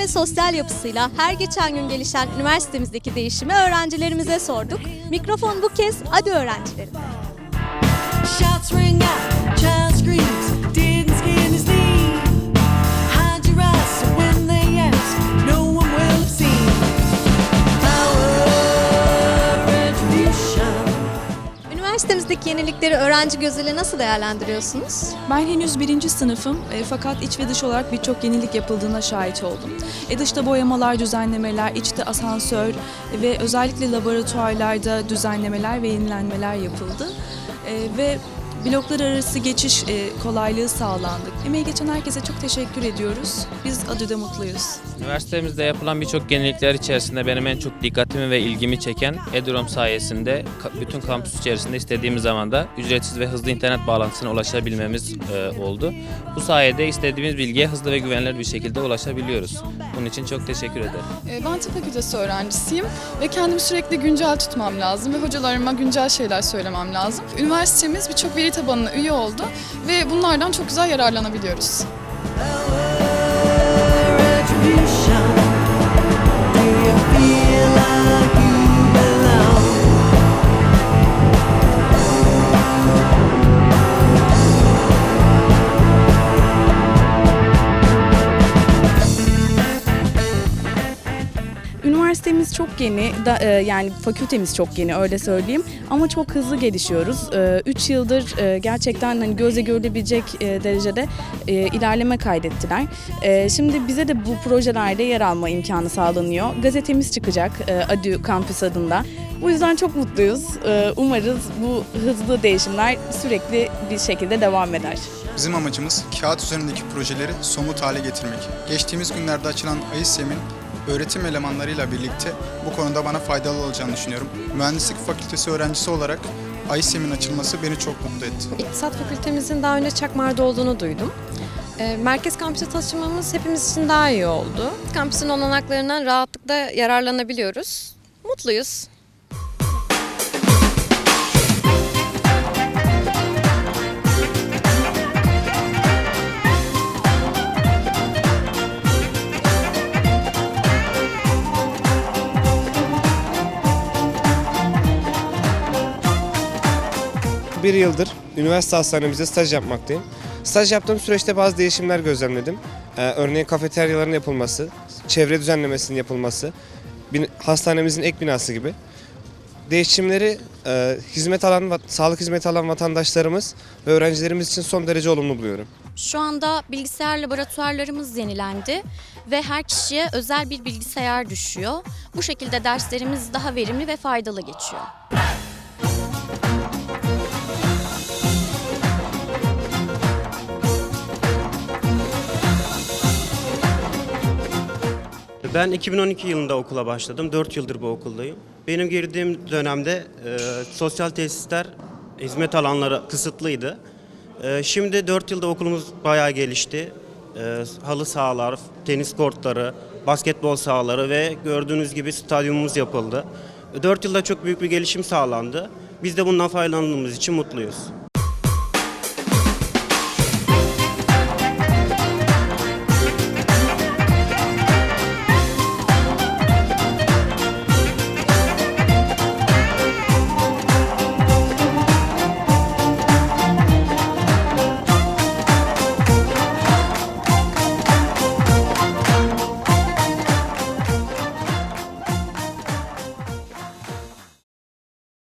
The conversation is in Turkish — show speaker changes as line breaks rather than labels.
Ve sosyal yapısıyla her geçen gün gelişen üniversitemizdeki değişimi öğrencilerimize sorduk. Mikrofon bu kez ADÜ öğrencilerinde. Üniversitemizdeki yenilikleri öğrenci gözüyle nasıl değerlendiriyorsunuz?
Ben henüz birinci sınıfım e, fakat iç ve dış olarak birçok yenilik yapıldığına şahit oldum. E, dışta boyamalar, düzenlemeler, içte asansör ve özellikle laboratuvarlarda düzenlemeler ve yenilenmeler yapıldı. E, ve bloklar arası geçiş e, kolaylığı sağlandı. Emeği geçen herkese çok teşekkür ediyoruz. Biz Adü'de mutluyuz.
Üniversitemizde yapılan birçok yenilikler içerisinde benim en çok dikkatimi ve ilgimi çeken Edurom sayesinde ka- bütün kampüs içerisinde istediğimiz zaman da ücretsiz ve hızlı internet bağlantısına ulaşabilmemiz e, oldu. Bu sayede istediğimiz bilgiye hızlı ve güvenilir bir şekilde ulaşabiliyoruz. Bunun için çok teşekkür ederim.
Ee, Ben tıp fakültesi öğrencisiyim ve kendimi sürekli güncel tutmam lazım ve hocalarıma güncel şeyler söylemem lazım. Üniversitemiz birçok veri tabanına üye oldu ve bunlardan çok güzel yararlanabiliyoruz.
Retribution.
Üniversitemiz çok yeni, da, e, yani fakültemiz çok yeni öyle söyleyeyim ama çok hızlı gelişiyoruz. 3 yıldır e, gerçekten hani gözle görülebilecek e, derecede e, ilerleme kaydettiler. E, şimdi bize de bu projelerde yer alma imkanı sağlanıyor. Gazetemiz çıkacak e, Adü Kampüs adında. Bu yüzden çok mutluyuz. E, umarız bu hızlı değişimler sürekli bir şekilde devam eder.
Bizim amacımız kağıt üzerindeki projeleri somut hale getirmek. Geçtiğimiz günlerde açılan AİSEM'in öğretim elemanlarıyla birlikte bu konuda bana faydalı olacağını düşünüyorum. Mühendislik fakültesi öğrencisi olarak AİSEM'in açılması beni çok mutlu etti.
İktisat Fakültemizin daha önce Çakmar'da olduğunu duydum. Ee, Merkez kampüse taşınmamız hepimiz için daha iyi oldu. Kampüsün olanaklarından rahatlıkla yararlanabiliyoruz. Mutluyuz.
Bir yıldır üniversite hastanemizde staj yapmaktayım. Staj yaptığım süreçte bazı değişimler gözlemledim. Ee, örneğin kafeteryaların yapılması, çevre düzenlemesinin yapılması, bin- hastanemizin ek binası gibi. Değişimleri e, hizmet alan, sağlık hizmeti alan vatandaşlarımız ve öğrencilerimiz için son derece olumlu buluyorum.
Şu anda bilgisayar laboratuvarlarımız yenilendi ve her kişiye özel bir bilgisayar düşüyor. Bu şekilde derslerimiz daha verimli ve faydalı geçiyor.
Ben 2012 yılında okula başladım. 4 yıldır bu okuldayım. Benim girdiğim dönemde e, sosyal tesisler, hizmet alanları kısıtlıydı. E, şimdi 4 yılda okulumuz bayağı gelişti. E, halı sahalar, tenis kortları, basketbol sahaları ve gördüğünüz gibi stadyumumuz yapıldı. 4 yılda çok büyük bir gelişim sağlandı. Biz de bundan faydalandığımız için mutluyuz.